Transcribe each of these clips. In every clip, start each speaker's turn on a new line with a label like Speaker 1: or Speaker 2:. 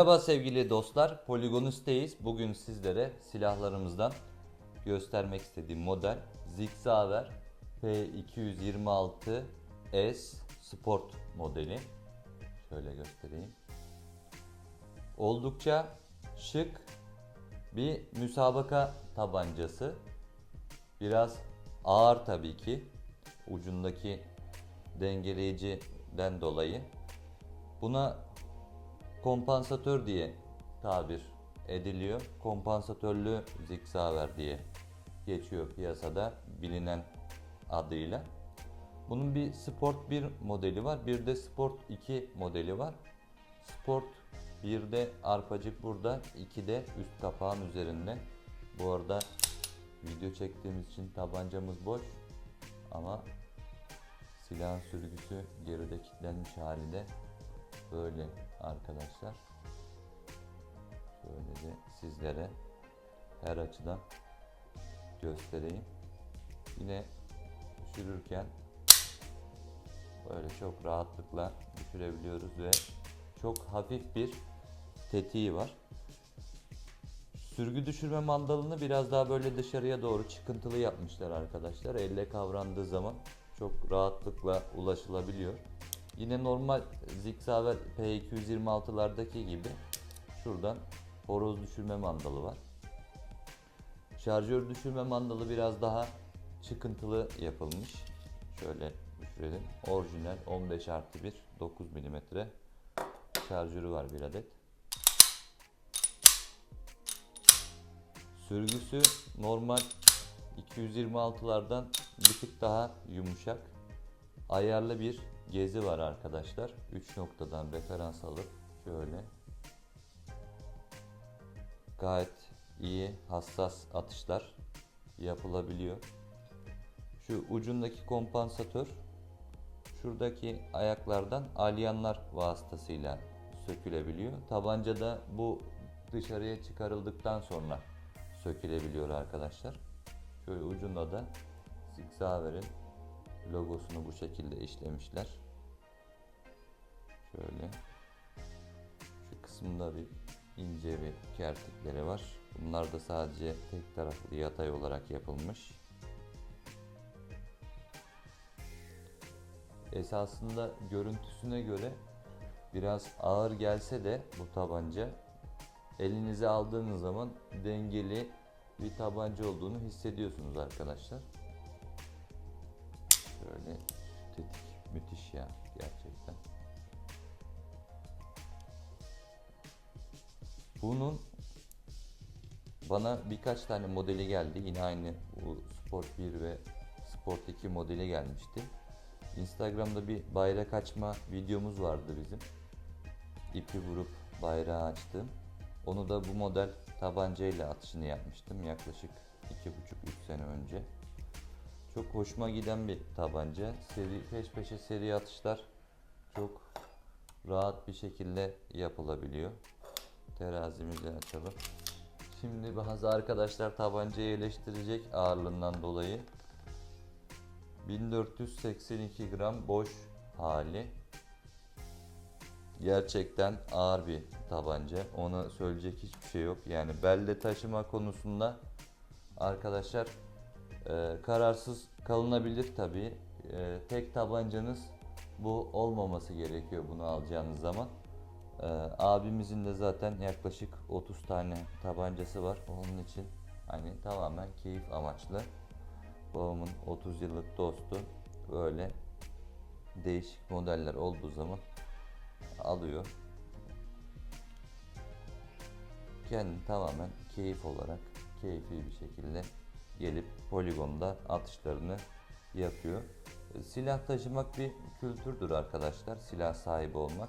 Speaker 1: Merhaba sevgili dostlar, Polygonist'teyiz. Bugün sizlere silahlarımızdan göstermek istediğim model Zigzauer P226S Sport modeli. Şöyle göstereyim. Oldukça şık bir müsabaka tabancası. Biraz ağır tabii ki. Ucundaki dengeleyiciden dolayı. Buna kompansatör diye tabir ediliyor. Kompansatörlü zigzauer diye geçiyor piyasada bilinen adıyla. Bunun bir Sport 1 modeli var. Bir de Sport 2 modeli var. Sport 1'de arpacık burada, 2'de üst kapağın üzerinde. Bu arada video çektiğimiz için tabancamız boş ama silahın sürgüsü geride kilitlenmiş halinde böyle arkadaşlar. Şöyle de sizlere her açıdan göstereyim. Yine düşürürken böyle çok rahatlıkla düşürebiliyoruz ve çok hafif bir tetiği var. Sürgü düşürme mandalını biraz daha böyle dışarıya doğru çıkıntılı yapmışlar arkadaşlar. Elle kavrandığı zaman çok rahatlıkla ulaşılabiliyor. Yine normal Zigzauer P226'lardaki gibi şuradan horoz düşürme mandalı var. Şarjör düşürme mandalı biraz daha çıkıntılı yapılmış. Şöyle düşürelim. Orijinal 15 artı 1 9 mm şarjörü var bir adet. Sürgüsü normal 226'lardan bir tık daha yumuşak. Ayarlı bir gezi var arkadaşlar. 3 noktadan referans alıp şöyle gayet iyi hassas atışlar yapılabiliyor. Şu ucundaki kompansatör şuradaki ayaklardan alyanlar vasıtasıyla sökülebiliyor. Tabancada bu dışarıya çıkarıldıktan sonra sökülebiliyor arkadaşlar. Şöyle ucunda da Zigzauer'in logosunu bu şekilde işlemişler. Şöyle şu kısımda bir ince bir kertikleri var. Bunlar da sadece tek taraflı yatay olarak yapılmış. Esasında görüntüsüne göre biraz ağır gelse de bu tabanca elinize aldığınız zaman dengeli bir tabanca olduğunu hissediyorsunuz arkadaşlar. Ya gerçekten. Bunun bana birkaç tane modeli geldi. Yine aynı bu Sport 1 ve Sport 2 modeli gelmişti. Instagram'da bir bayrak açma videomuz vardı bizim. İpi vurup bayrağı açtım. Onu da bu model tabancayla atışını yapmıştım yaklaşık 2,5-3 sene önce. Çok hoşuma giden bir tabanca. Seri, peş peşe seri atışlar çok rahat bir şekilde yapılabiliyor. Terazimizi açalım. Şimdi bazı arkadaşlar tabancayı eleştirecek ağırlığından dolayı. 1482 gram boş hali. Gerçekten ağır bir tabanca. Ona söyleyecek hiçbir şey yok. Yani belde taşıma konusunda arkadaşlar e, kararsız kalınabilir tabii. E, tek tabancanız bu olmaması gerekiyor bunu alacağınız zaman. E, abimizin de zaten yaklaşık 30 tane tabancası var. Onun için hani tamamen keyif amaçlı. Babamın 30 yıllık dostu böyle değişik modeller olduğu zaman alıyor. Kendi tamamen keyif olarak keyfi bir şekilde gelip poligonda atışlarını yapıyor. E, Silah taşımak bir kültürdür arkadaşlar. Silah sahibi olmak.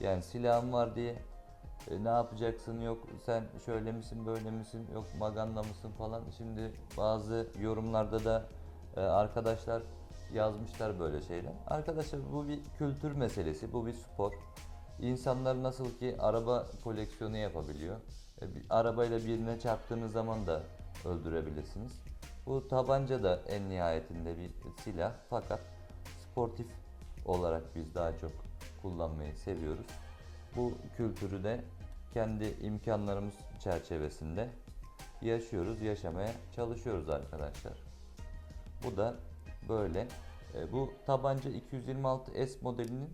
Speaker 1: Yani silahım var diye e, ne yapacaksın yok sen şöyle misin böyle misin yok maganda mısın falan. Şimdi bazı yorumlarda da e, arkadaşlar yazmışlar böyle şeyler. Arkadaşlar bu bir kültür meselesi, bu bir spor. İnsanlar nasıl ki araba koleksiyonu yapabiliyor. E, bir arabayla birine çarptığınız zaman da öldürebilirsiniz. Bu tabanca da en nihayetinde bir silah fakat sportif olarak biz daha çok kullanmayı seviyoruz. Bu kültürü de kendi imkanlarımız çerçevesinde yaşıyoruz, yaşamaya çalışıyoruz arkadaşlar. Bu da böyle. E, bu tabanca 226S modelinin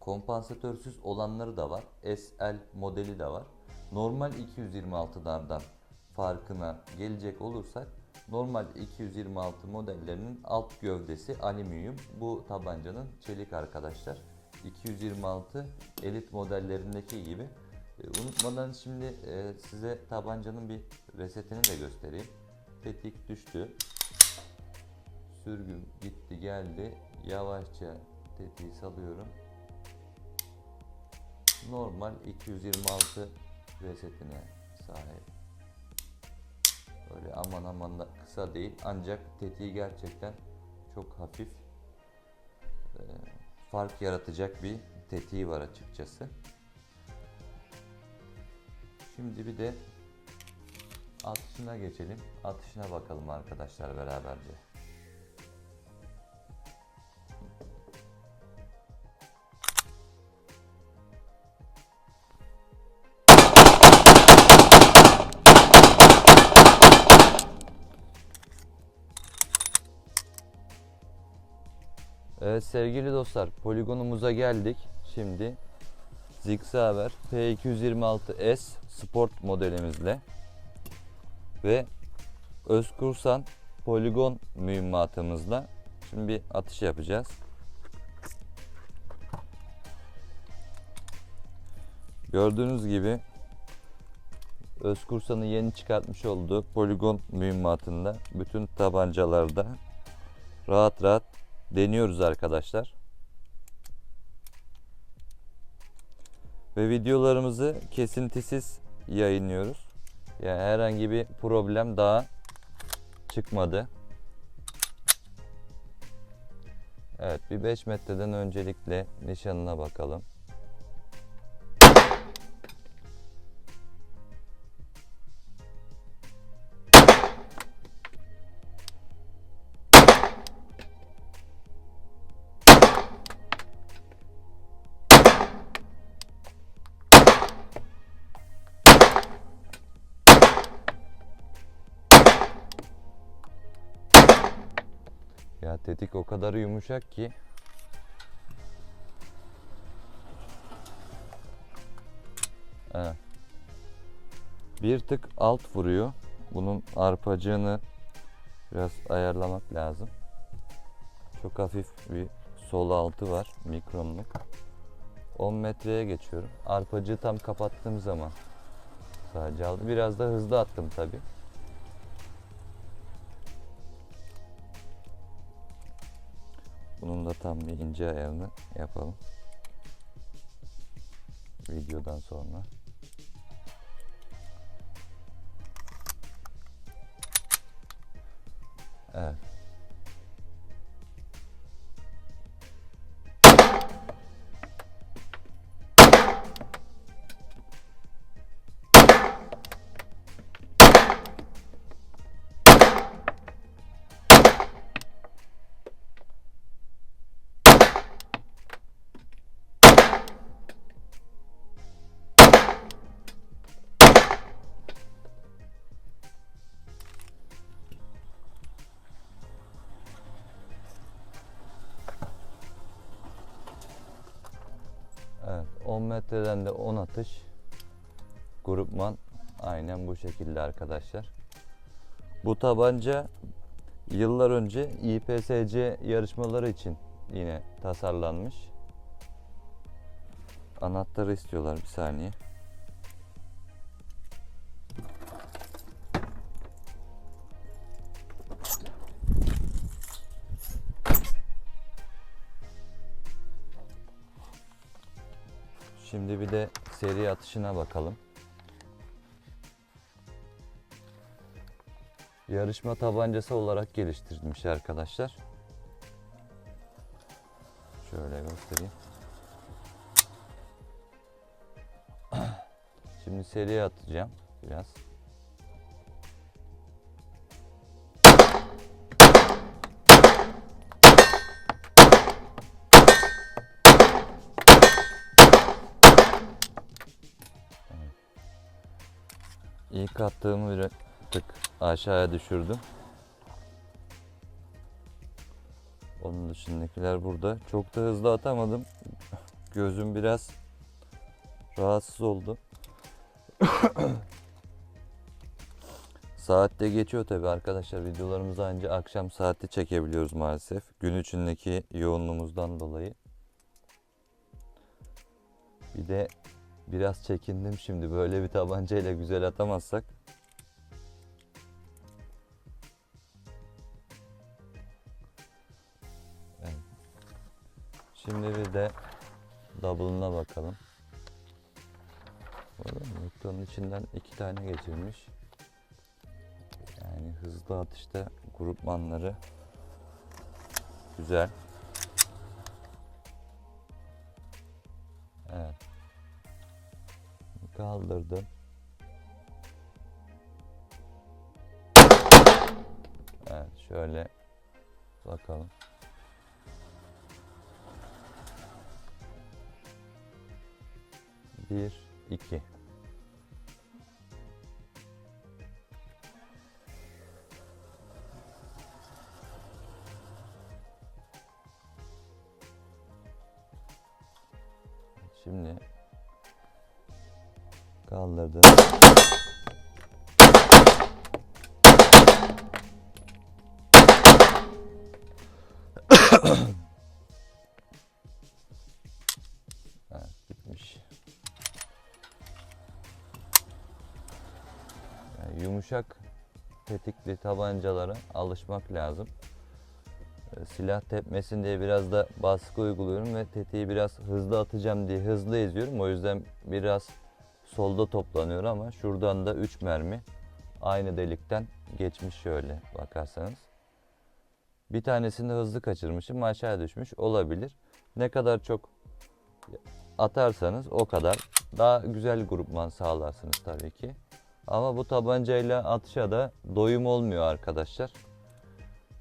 Speaker 1: kompansatörsüz olanları da var. SL modeli de var. Normal 226'lardan farkına gelecek olursak normal 226 modellerinin alt gövdesi alüminyum. Bu tabancanın çelik arkadaşlar. 226 elit modellerindeki gibi. E, unutmadan şimdi e, size tabancanın bir resetini de göstereyim. Tetik düştü. Sürgüm gitti geldi. Yavaşça tetiği salıyorum. Normal 226 resetine sahip. Öyle aman aman da kısa değil ancak tetiği gerçekten çok hafif e, fark yaratacak bir tetiği var açıkçası. Şimdi bir de atışına geçelim. Atışına bakalım arkadaşlar beraberce. Evet sevgili dostlar poligonumuza geldik. Şimdi Zigzauer P226S Sport modelimizle ve Özkursan poligon mühimmatımızla şimdi bir atış yapacağız. Gördüğünüz gibi Özkursan'ın yeni çıkartmış olduğu poligon mühimmatında bütün tabancalarda rahat rahat deniyoruz arkadaşlar. Ve videolarımızı kesintisiz yayınlıyoruz. Yani herhangi bir problem daha çıkmadı. Evet bir 5 metreden öncelikle nişanına bakalım. Kadar yumuşak ki. Bir tık alt vuruyor. Bunun arpacığını biraz ayarlamak lazım. Çok hafif bir sol altı var mikronluk. 10 metreye geçiyorum. Arpacığı tam kapattığım zaman sadece aldı. Biraz da hızlı attım tabii. Bunun da tam bir ince ayarını yapalım. Videodan sonra. 10 metreden de 10 atış. Grupman aynen bu şekilde arkadaşlar. Bu tabanca yıllar önce İPSC yarışmaları için yine tasarlanmış. Anahtarı istiyorlar bir saniye. Atışına bakalım. Yarışma tabancası olarak geliştirilmiş arkadaşlar. Şöyle göstereyim. Şimdi seri atacağım biraz. İlk attığımı bir tık aşağıya düşürdüm. Onun dışındakiler burada. Çok da hızlı atamadım. Gözüm biraz rahatsız oldu. Saatte geçiyor tabi arkadaşlar. Videolarımızı ancak akşam saati çekebiliyoruz maalesef. Gün içindeki yoğunluğumuzdan dolayı. Bir de biraz çekindim şimdi. Böyle bir tabancayla güzel atamazsak. Evet. Şimdi bir de double'ına bakalım. Noktanın içinden iki tane geçirmiş. Yani hızlı atışta grupmanları güzel. Evet. Kaldırdım. Evet şöyle bakalım. Bir, iki. Şimdi kaldırdım. evet, yumuşak tetikli tabancalara alışmak lazım. E, Silah tepmesin diye biraz da baskı uyguluyorum ve tetiği biraz hızlı atacağım diye hızlı eziyorum. O yüzden biraz solda toplanıyor ama şuradan da 3 mermi aynı delikten geçmiş şöyle bakarsanız. Bir tanesini hızlı kaçırmışım aşağı düşmüş olabilir. Ne kadar çok atarsanız o kadar daha güzel grupman sağlarsınız tabii ki. Ama bu tabancayla atışa da doyum olmuyor arkadaşlar.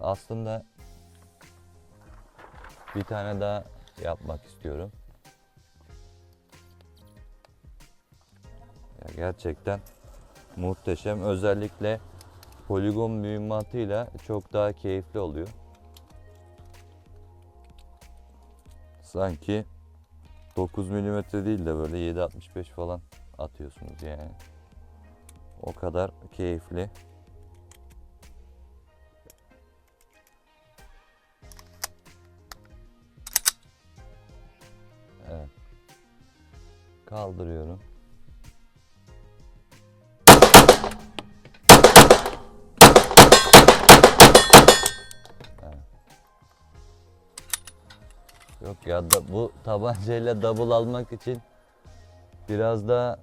Speaker 1: Aslında bir tane daha yapmak istiyorum. Gerçekten muhteşem. Özellikle poligon mühimmatıyla çok daha keyifli oluyor. Sanki 9 mm değil de böyle 7.65 falan atıyorsunuz yani. O kadar keyifli. Evet. Kaldırıyorum. Ya da bu tabancayla double almak için biraz daha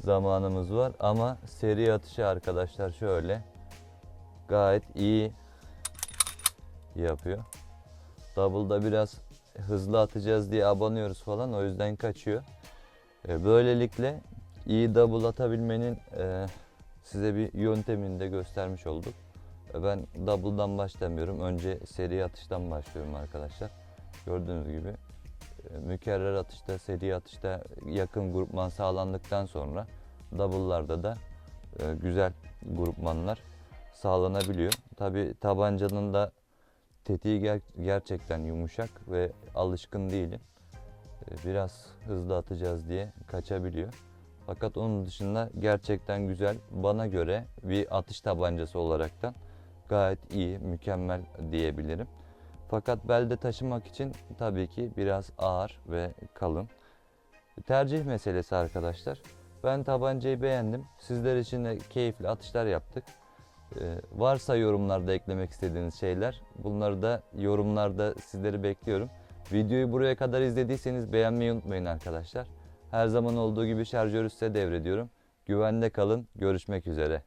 Speaker 1: zamanımız var ama seri atışı arkadaşlar şöyle gayet iyi yapıyor. Double'da biraz hızlı atacağız diye abanıyoruz falan o yüzden kaçıyor. E, Böylelikle iyi double atabilmenin e, size bir yöntemini de göstermiş olduk. E, Ben double'dan başlamıyorum. Önce seri atıştan başlıyorum arkadaşlar. Gördüğünüz gibi e, mükerrer atışta, seri atışta yakın grupman sağlandıktan sonra double'larda da e, güzel grupmanlar sağlanabiliyor. Tabi tabancanın da tetiği ger- gerçekten yumuşak ve alışkın değilim. E, Biraz hızlı atacağız diye kaçabiliyor. Fakat onun dışında gerçekten güzel. Bana göre bir atış tabancası olaraktan gayet iyi, mükemmel diyebilirim. Fakat belde taşımak için tabii ki biraz ağır ve kalın. Tercih meselesi arkadaşlar. Ben tabancayı beğendim. Sizler için de keyifli atışlar yaptık. Ee, varsa yorumlarda eklemek istediğiniz şeyler bunları da yorumlarda sizleri bekliyorum. Videoyu buraya kadar izlediyseniz beğenmeyi unutmayın arkadaşlar. Her zaman olduğu gibi şarjörü size devrediyorum. Güvende kalın. Görüşmek üzere.